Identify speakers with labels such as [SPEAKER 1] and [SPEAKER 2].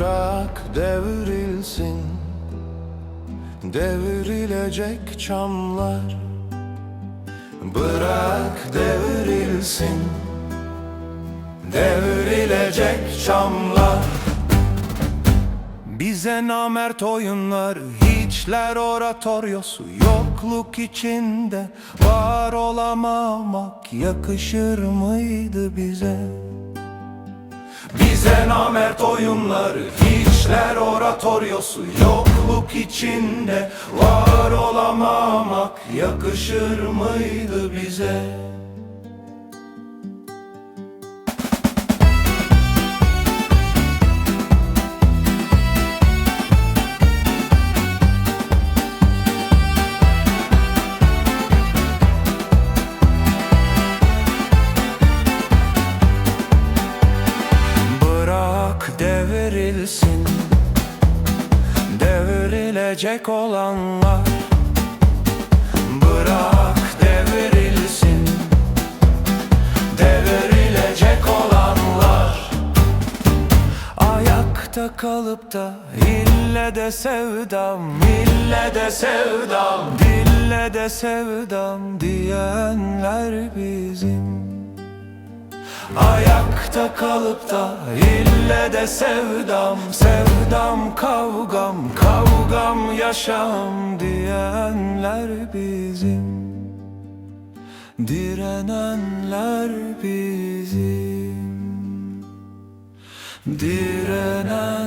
[SPEAKER 1] Mızrak devrilsin. Devrilecek çamlar. Bırak devrilsin. Devrilecek çamlar. Bize namert oyunlar Hiçler oratoryosu Yokluk içinde. Var olamamak Yakışır mıydı bize? Bize namert oyunlar Hiçler oratoryosu Yokluk içinde Var olamamak Yakışır mıydı bize? Devrilecek olanlar. Bırak devrilsin Devrilecek olanlar. Ayakta kalıp da ille de sevdam ille de sevdam Dille de sevdam diyenler bizim Ayakta kalıp da ille de sevdam Sevdam kavgam, kavgam yaşam diyenler bizim. Direnenler bizim. Direnen